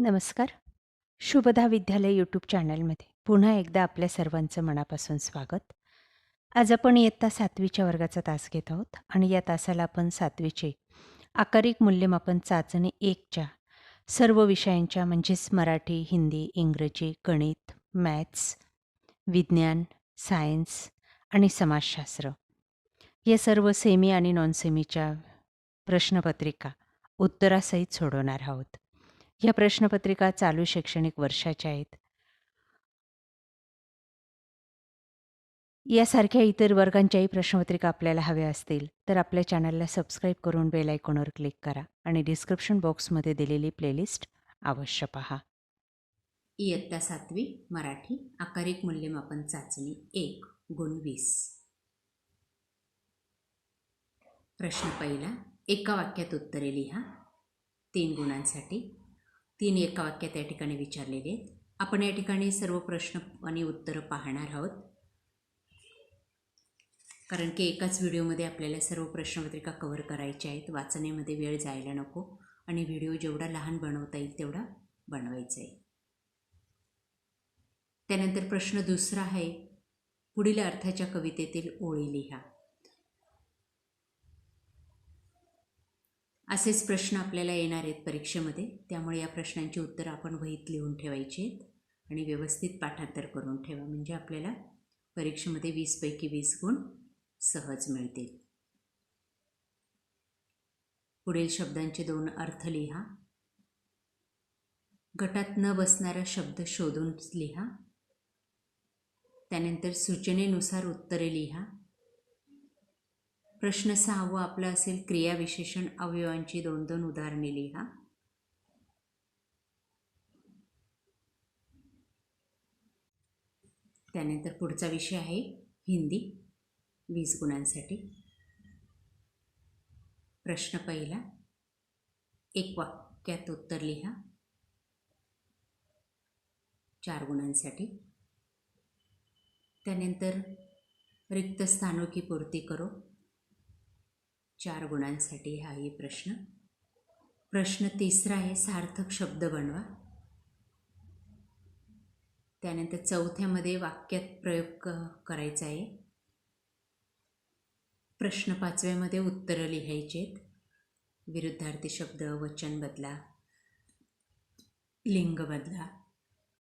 नमस्कार. शुभदा विद्यालय यूट्यूब चॅनलमध्ये पुन्हा एकदा आपल्या सर्वांचं मनापासून स्वागत. आज आपण इयत्ता सातवीच्या वर्गाचा तास घेत आहोत आणि या तासाला आपण सातवीचे आकारिक मूल्यमापन चाचणी एकच्या सर्व विषयांच्या म्हणजेच मराठी, हिंदी, इंग्रजी, गणित, मॅथ्स, विज्ञान, सायन्स आणि समाजशास्त्र या सर्व सेमी आणि नॉन सेमीच्या प्रश्नपत्रिका उत्तरासहित सोडवणार आहोत. ह्या प्रश्नपत्रिका चालू शैक्षणिक वर्षाच्या आहेत. यासारख्या इतर वर्गांच्याही प्रश्नपत्रिका आपल्याला हव्या असतील तर आपल्या चॅनलला सबस्क्राईब करून बेल आयकॉनवर क्लिक करा आणि डिस्क्रिप्शन बॉक्समध्ये दिलेली प्लेलिस्ट अवश्य पहा. इयत्ता सातवी मराठी आकारिक मूल्यमापन चाचणी एक गुण वीस प्रश्न पहिला एका वाक्यात उत्तरे लिहा तीन गुणांसाठी तीन एका वाक्यात या ठिकाणी विचारलेले आहेत. आपण या ठिकाणी सर्व प्रश्न आणि उत्तरं पाहणार आहोत. कारण की एकाच व्हिडिओमध्ये आपल्याला सर्व प्रश्नपत्रिका कव्हर करायच्या आहेत. वाचण्यामध्ये वेळ जायला नको आणि व्हिडिओ जेवढा लहान बनवता येईल तेवढा बनवायचा आहे. त्यानंतर प्रश्न दुसरा आहे. पुढील अर्थाच्या कवितेतील ओळी लिहा. असेच प्रश्न आपल्याला येणार आहेत परीक्षेमध्ये. त्यामुळे या प्रश्नांची उत्तरं आपण वहीत लिहून ठेवायची आहेत आणि व्यवस्थित पाठांतर करून ठेवा. म्हणजे आपल्याला परीक्षेमध्ये वीसपैकी वीस गुण सहज मिळतील. पुढील शब्दांचे दोन अर्थ लिहा. गटात न बसणारा शब्द शोधून लिहा. त्यानंतर सूचनेनुसार उत्तरे लिहा. प्रश्न सहावा आपला असेल क्रियाविशेषण अवयवांची दोन दोन उदाहरणे लिहा. त्यानंतर पुढचा विषय आहे हिंदी. वीस गुणांसाठी. प्रश्न पहिला. एक वाक्यात उत्तर लिहा. चार गुणांसाठी. त्यानंतर रिक्त स्थानों की पूर्ती करो. चार गुणांसाठी हाही प्रश्न. प्रश्न तिसरा आहे सार्थक शब्द बनवा. त्यानंतर चौथ्यामध्ये वाक्यात प्रयोग क करायचा आहे. प्रश्न पाचव्यामध्ये उत्तरं लिहायचेत. आहेत विरुद्धार्थी शब्द वचन बदला. लिंग बदला.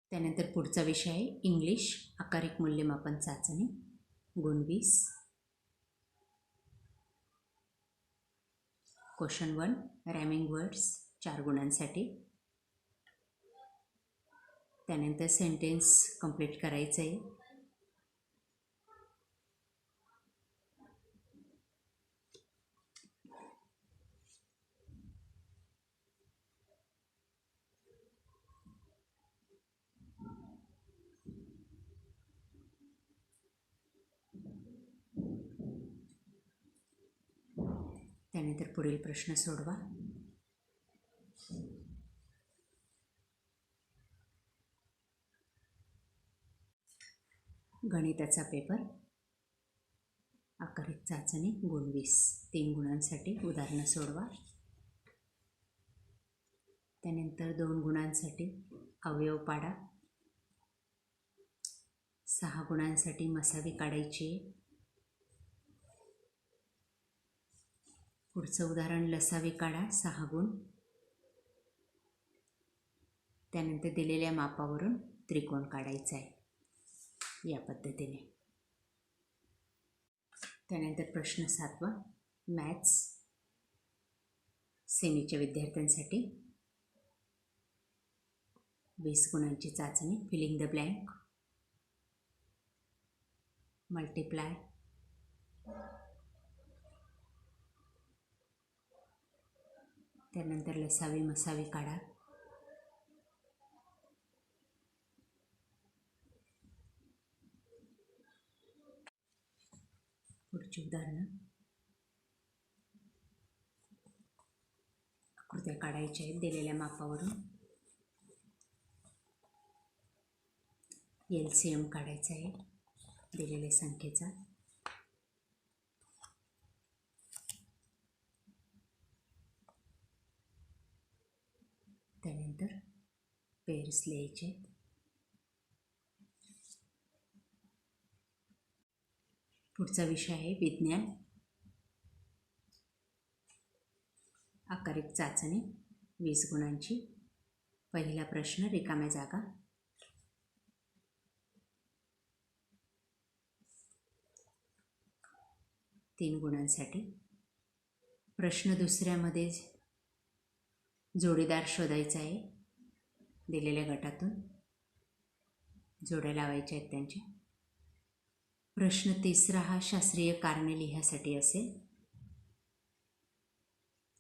त्यानंतर पुढचा विषय आहे इंग्लिश. आकारिक मूल्यमापन चाचणी. गुण वीस. क्वेश्चन वन रॅमिंग वर्ड्स चार गुणांसाठी. त्यानंतर सेंटेन्स कंप्लीट करायचं आहे त्यानंतर पुढील प्रश्न सोडवा. गणिताचा पेपर. आकारिक चाचणी गुण वीस. तीन गुणांसाठी उदाहरणं सोडवा. त्यानंतर दोन गुणांसाठी अवयव पाडा. सहा गुणांसाठी मसावी काढायची. पुढचं उदाहरण लसावे काढा सहा गुण. त्यानंतर दिलेल्या मापावरून त्रिकोण काढायचा आहे या पद्धतीने. त्यानंतर प्रश्न सातवा. मॅथ्स सेमीच्या विद्यार्थ्यांसाठी वीस गुणांची चाचणी. Filling the blank. मल्टिप्लाय. त्यानंतर लसावी मसावी काढा. पुढची उदाहरणं. आकृत्या काढायच्या आहेत दिलेल्या मापावरून. एल सी एम काढायचा आहे दिलेल्या संख्येचा. त्यानंतर पेर्स लिहायचे पुढचा विषय आहे विज्ञान आकारिक चाचणी वीस गुणांची पहिला प्रश्न रिकाम्या जागा तीन गुणांसाठी प्रश्न दुसऱ्यामध्ये जोडीदार शोधायचा आहे. दिलेल्या गटातून. जोड्या लावायच्या आहेत त्यांच्या. प्रश्न तिसरा हा शास्त्रीय कारणे लिहिण्यासाठी असेल.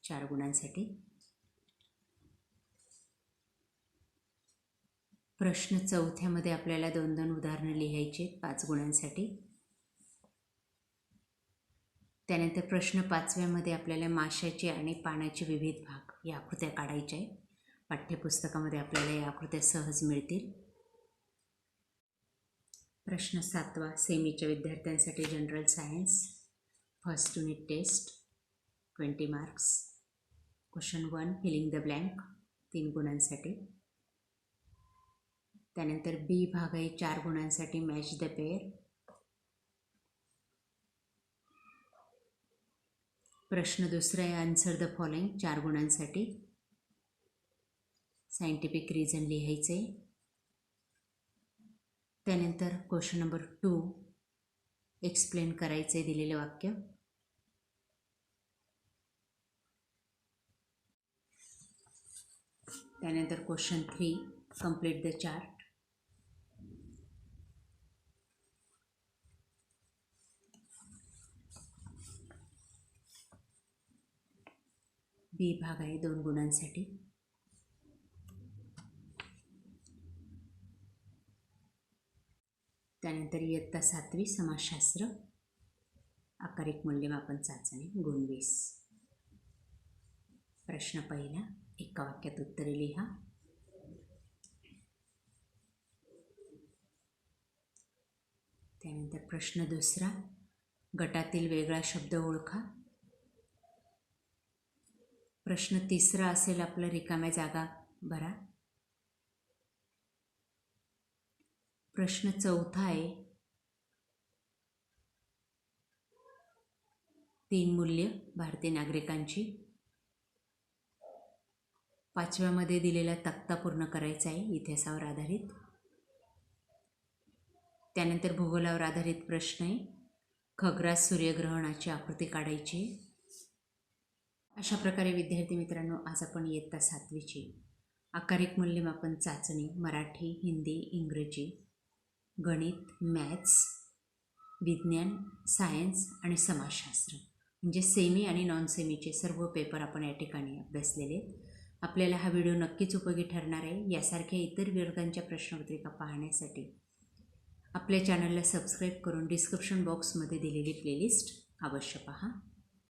चार गुणांसाठी. प्रश्न चौथ्यामध्ये आपल्याला दोन दोन उदाहरणं लिहायचे आहेत पाच गुणांसाठी. त्यानंतर प्रश्न पाचव्यामध्ये आपल्याला माशाचे आणि पाण्याचे विविध भाग. या आकृत्या काढायच्या आहे पाठ्यपुस्तकामध्ये आपल्याला या आकृत्या सहज मिळतील. प्रश्न सातवा सेमीच्या विद्यार्थ्यांसाठी general science first unit test twenty marks question one filling the blank तीन गुणांसाठी. त्यानंतर बी भाग आहे चार गुणांसाठी मॅच द पेअर प्रश्न दुसरा आहे आन्सर द फॉलोइंग चार गुणांसाठी. सायंटिफिक रिझन आहे त्यानंतर क्वेश्चन नंबर टू एक्सप्लेन करायचं आहे दिलेलं वाक्य. त्यानंतर question three complete the chart B भाग आहे दोन गुणांसाठी. त्यानंतर इयत्ता सातवी समाजशास्त्र. आकारिक मूल्यमापन चाचणी गुण वीस. प्रश्न पहिला एका वाक्यात उत्तरे लिहा. त्यानंतर प्रश्न दुसरा गटातील वेगळा शब्द ओळखा. प्रश्न तिसरा असेल आपलं रिकाम्या जागा. भरा प्रश्न चौथा आहे. तीन मूल्य भारतीय नागरिकांची. पाचव्यामध्ये दिलेला तक्ता पूर्ण करायचा आहे इतिहासावर आधारित. त्यानंतर भूगोलावर आधारित प्रश्न आहे. खग्रास सूर्यग्रहणाची आकृती काढायची आहे. अशा प्रकारे विद्यार्थी मित्रांनो आज आपण इयत्ता सातवीची. आकारिक मूल्यमापन चाचणी मराठी हिंदी इंग्रजी गणित मॅथ्स विज्ञान सायन्स आणि समाजशास्त्र. म्हणजे सेमी आणि नॉन सेमीचे सर्व पेपर आपण या ठिकाणी अभ्यासलेले. आहेत आपल्याला हा व्हिडिओ नक्कीच उपयोगी ठरणार आहे. यासारख्या इतर विरोधांच्या प्रश्नपत्रिका पाहण्यासाठी आपल्या चॅनलला सबस्क्राईब करून डिस्क्रिप्शन बॉक्समध्ये दिलेली प्लेलिस्ट अवश्य पहा.